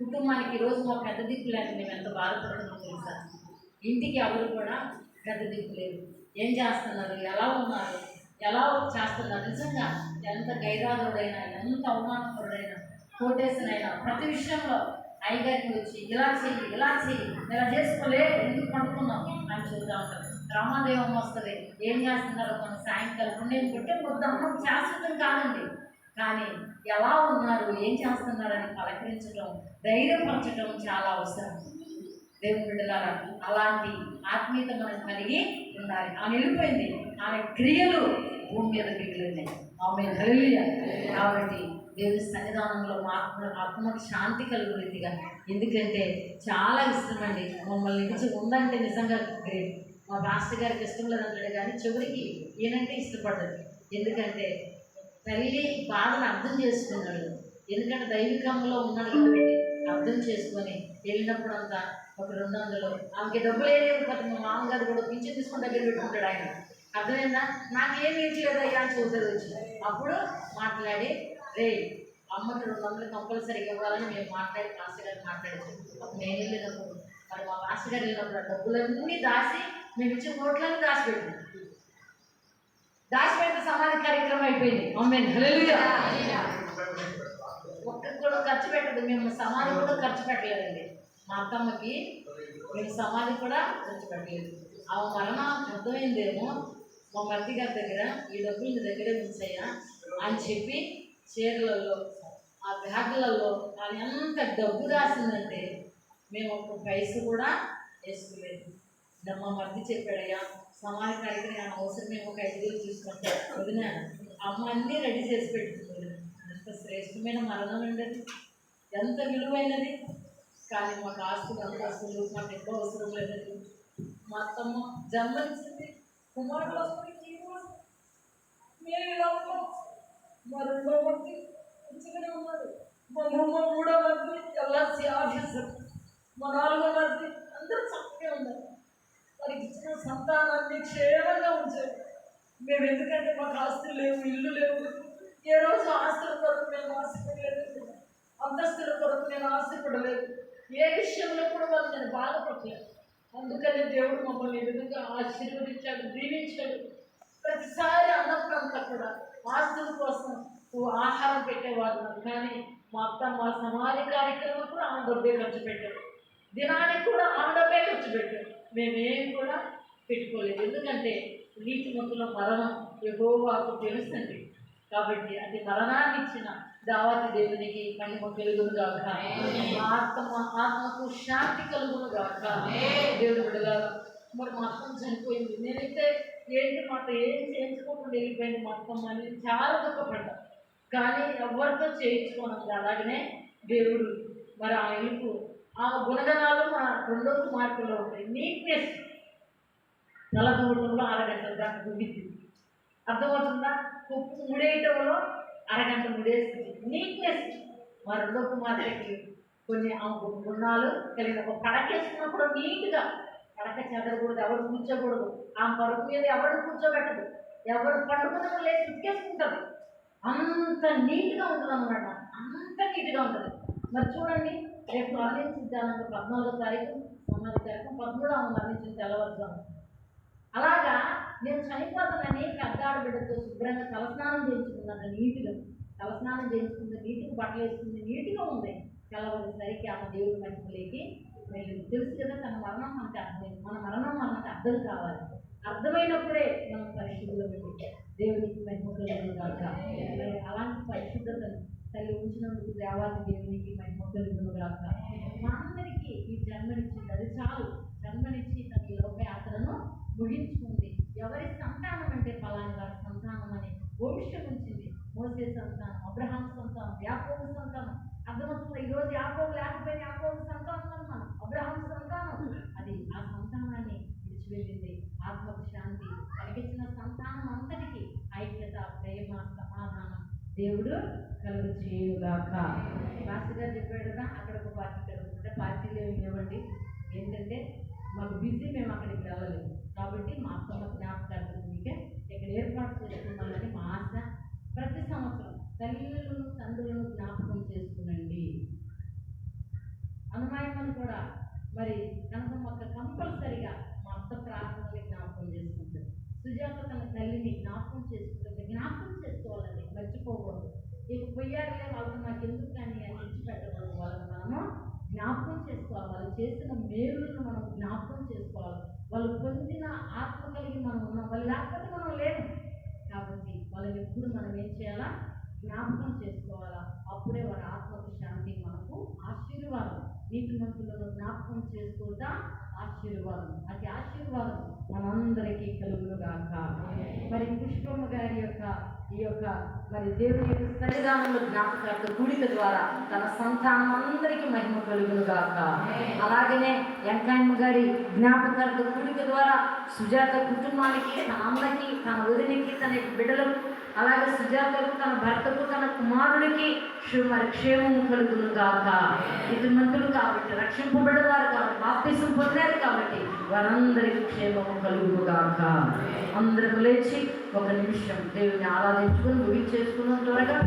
కుటుంబానికి రోజు మా పెద్ద దిక్కు లేక మేము ఎంత బాధపడుతున్నాం తెలుసా? ఇంటికి ఎవరు కూడా పెద్ద దిక్కు లేదు ఏం చేస్తున్నారు? ఎలా ఉన్నారు? ఎలా చేస్తున్నారు? నిజంగా ఎంత గైరాదుడైనా ఎంత అవమానపరుడైనా కోటేశనైనా ప్రతి విషయంలో అయ్యగారికి వచ్చి ఇలా చెయ్యి ఇలా చెయ్యి ఇలా చేసుకోలే ఎందుకు పండుకున్నాం అని చూద్దాం ఉంటారు. రామాదేవం వస్తుంది. ఏం చేస్తున్నారో? మన సాయంకాలం నేను పుట్టే ముద్దమ్మం శాశ్వతం కాదండి. కానీ ఎలా ఉన్నారు? ఏం చేస్తున్నారని పలకరించడం ధైర్యపరచడం చాలా అవసరం. దేవుని అలాంటి ఆత్మీయత మనం కలిగి ఉండాలి. ఆమె వెళ్ళిపోయింది. ఆమె క్రియలు భూమి మీద మిగిలింది. ఆమె కలిగి కాబట్టి దేవుడి సన్నిధానంలో ఆత్మ ఆత్మకు శాంతి కలుగుతుందిగా ఎందుకంటే చాలా ఇష్టం అండి మమ్మల్ని నుంచి ఉందంటే నిజంగా గ్రేట్. మా మాస్టర్ గారికి ఇష్టం లేదంటాడు కానీ చివరికి ఈయనంటే ఇష్టపడ్డది ఎందుకంటే తల్లి బాధను అర్థం చేసుకున్నాడు. ఎందుకంటే దైవికంలో ఉన్నాడు కాబట్టి అర్థం చేసుకొని వెళ్ళినప్పుడు అంతా ఒక రెండు వందలు. ఆమెకి డబ్బులు ఏమేమి పోతే మా మామగారు కూడా పింఛన్ తీసుకుని దగ్గర పెట్టుకుంటాడు ఆయన. అర్థమైందా? నాకేం ఇట్లేదు అయ్యా అని చూద్దరు వచ్చి. అప్పుడు మాట్లాడి రే అమ్మకి రెండు వందలు కంపల్సరీగా ఇవ్వాలని మేము మాట్లాడి మాస్టర్ గారు మాట్లాడారు. అప్పుడు నేను వెళ్ళినప్పుడు మరి మా మాస్టర్ గారు వెళ్ళినప్పుడు ఆ డబ్బులన్నీ దాచి మేము ఇచ్చే ఓట్లన్నీ దాచిపెట్టాం దాచిపెడితే సమాధి కార్యక్రమం అయిపోయింది. అమ్మే హల్లెలూయా ఒక్కరికి కూడా ఖర్చు పెట్టదు. మేము సమాధి కూడా ఖర్చు పెట్టలేదండి. మా అత్తమ్మకి మేము సమాధి కూడా ఖర్చు పెట్టలేదు. ఆ మరణ అర్థమైందేమో మా మరిది గారి దగ్గర ఈ డబ్బులు నీ దగ్గరే ఉంచాయా అని చెప్పి చీరలలో ఆ బ్యాగులలో అది ఎంత డబ్బు రాసిందంటే మేము ఒక పైస కూడా వేసుకోలేదు. మా మరిది చెప్పాడయ్యా సమాధి కార్యక్రమం అవసరం మేము ఒక ఐదు రోజులు తీసుకుంటాం వదిన అమ్మ అన్నీ రెడీ చేసి పెట్టుకుంటుంది. అంత శ్రేష్టమైన మరణం ఉండదు. ఎంత విలువైనది. కానీ మాకు ఆస్తులు అంతస్తులు మాకు ఎక్కువ అవసరం లేదండి మా అత్తమ్మ జన్మనిచ్చింది. కుమారుడు వస్తుంది మేము ఇలా ఉన్నాం మా రెండో మంది మంచిగానే ఉన్నారు మా మూడో మూడో మంది ఎల్ఆర్సీ ఆఫీసర్. మా నాలుగో మంది అందరూ చక్కగా ఉన్నారు. సంతానాన్ని క్షేమంగా ఉంచారు మేము ఎందుకంటే మాకు ఆస్తులు లేవు ఇల్లు లేవు. ఏ రోజు ఆస్తుల కొరకు మేము ఆశపడలేదు. అంతస్తుల కొరకు నేను ఆశపడలేదు. ఏ విషయంలో కూడా వాళ్ళు నేను బాధపడలేదు అందుకని దేవుడు మమ్మల్ని ఈ విధంగా ఆశీర్వదించాడు దీవించాడు. ప్రతిసారి అన్నప్పుడంతా కూడా ఆస్తుల కోసం ఓ ఆహారం పెట్టేవారు కానీ మా అత్త మా సమాధి కార్యక్రమం కూడా ఆమె డబ్బే ఖర్చు పెట్టారు. దినానికి కూడా ఆమె డబ్బే ఖర్చు పెట్టారు. మేమేం కూడా పెట్టుకోలేదు. ఎందుకంటే నీతి మంతుల మరణం ఎగోవాకు తెలుస్తుంది కాబట్టి అది మరణాన్ని ఇచ్చిన దావాతి దేవునికి మహిమ కలుగును గాక. ఆత్మ ఆత్మకు శాంతి కలుగును గాక. దేవుడు విడగా మరి మా అత్తం చనిపోయింది. నేనైతే ఏంటి మాట ఏం చేయించుకోకుండా వెళ్ళిపోయింది మా అత్తమ్మ అని చాలా దుఃఖపడ్డా. కానీ ఎవరితో చేయించుకోను అలాగనే దేవుడు మరి ఆ ఇలుపు ఆ గుణగణాలు మా రెండో మార్పులో ఉంటాయి. నీట్నెస్ తలదూటంలో అరగంట దాకా దువ్వింది అర్థమవుతుందా? ఉప్పు ముడేయటంలో అరగంట ముడేస్తుంది. నీట్నెస్ మా రెండో కుమార్తెకి కొన్ని గుణాలు కలిగిన ఒక పడకేసుకున్నప్పుడు నీట్గా పడక చెదరకూడదు ఎవరు కూర్చోకూడదు. ఆ పరుపు మీద ఎవరు కూర్చోబెట్టదు. ఎవరు పండుకున్న లేదు ఉతికేసుకుంటుంది అంత నీట్గా ఉంటుంది అనమాట అంత నీట్గా ఉంటుంది. మరి చూడండి రేపు మరణించాలంటే పద్నాలుగో తారీఖు పద్నాలుగు తారీఖు పదమూడు ఆమె మరణించిన తెల్లవారుజాము అలాగా నేను చనిపోతానని పెద్దాడ బిడ్డతో శుభ్రంగా తలస్నానం చేయించుకున్నాను నీటిలో తలస్నానం చేయించుకుంది నీటికి బట్టలు వేసుకుంది నీట్గా ఉంది. తెల్లవారేసరికి ఆమె దేవుడి మహిమలేకి వెళ్ళింది. తెలుసు కదా తన మరణం మనకు అర్థమైంది. మన మరణం మనకు అర్థం కావాలి. అర్థమైనప్పుడే మనం పరిశుద్ధులు వెళ్ళి దేవునికి మహిమలు మరి అలాంటి పరిశుద్ధతను తల్లి ఉంచినందుకు దేవాది దేవునికి మహిమ కలుగును గాక. మా అందరికీ ఈ జన్మనిచ్చింది అది చాలు. జన్మనిచ్చి తన ఈ లోకయాత్రను ముగించుకుంది ఎవరి సంతానం అంటే పలాని వారి సంతానం అని భవిష్యం ఉంచింది. మోసే సంతానం అబ్రహాం సంతానం యాకోబు సంతానం. అర్థమవుతుంది? ఈరోజు యాకోబు లేకపోయినా యాకోబు సంతానం అన్నాను అబ్రహాం సంతానం. అది ఆ సంతానాన్ని విడిచిపెట్టింది. ఆత్మకు శాంతి కలిగించిన సంతానం అంతటికి ఐక్యత ప్రేమ సమాధానం దేవుడు కలుగు చేయుగాక. రాష్ట్ర గారు చెప్పాడు కదా అక్కడ ఒక పార్టీ కలుగుతుంటే ఒక పార్టీలు ఏమి ఏంటంటే మాకు బిజీ మేము అక్కడికి వెళ్ళలేదు కాబట్టి మా అత్తమ్మ జ్ఞాపకార్థం మీకే ఇక్కడ ఏర్పాటు చేసుకున్నామని మా ఆశ ప్రతి సంవత్సరం తల్లులను తండ్రులను జ్ఞాపకం చేసుకునండి. అనుమాయమని కూడా మరి కనుక మొక్క కంపల్సరిగా మా అత్త ప్రార్థనని జ్ఞాపకం చేసుకుంటుంది. సుజాత తన తల్లిని జ్ఞాపకం చేసుకుంటుంది. జ్ఞాపకం చేసుకోవాలండి మర్చిపోకూడదు. ఇక పొయ్యారులే వాళ్ళు నాకు ఎందుకు కానీ అని విడిచిపెట్టకూడదు. వాళ్ళని మనము జ్ఞాపకం చేసుకోవాలి. వాళ్ళు చేసిన మేలులను మనం జ్ఞాపకం చేసుకోవాలి. వాళ్ళు పొందిన ఆత్మ కలిగి మనం ఉన్నాం. వాళ్ళు లేకపోతే మనం లేము. కాబట్టి వాళ్ళని ఎప్పుడు మనం ఏం చేయాలా? జ్ఞాపకం చేసుకోవాలా? అప్పుడే వారి ఆత్మకు శాంతి మనకు ఆశీర్వాదం. నీతి మంత్రులను జ్ఞాపకం చేసుకుంటా ఆశీర్వాదం. అది ఆశీర్వాదం మనందరికీ కలుగును గాక మరి పుష్పమ్మ గారి యొక్క ఈ యొక్క మరి దేవుని యొక్క సన్నిధానంలో జ్ఞాపకార్థ కూడిక ద్వారా తన సంతానం అందరికీ మహిమ కలుగును గాక అలాగనే వెంకయ్యమ్మ గారి జ్ఞాపకార్థ కూడిక ద్వారా సుజాత కుటుంబానికి తన అమ్మకి తన వదినికి తన బిడ్డలకు అలాగే సుజాతకు తన భర్తకు తన కుమారుడికి మరి క్షేమము కలుగును గాక. ఇది కాబట్టి రక్షింపబడేవారు కాబట్టి బాప్తిసం పొందారు కాబట్టి వారందరికీ క్షేమము కలుగును గాక. అందరూ లేచి ఒక నిమిషం దేవుని ఆరాధించుకుని ముగించేసుకున్నాం త్వరగా.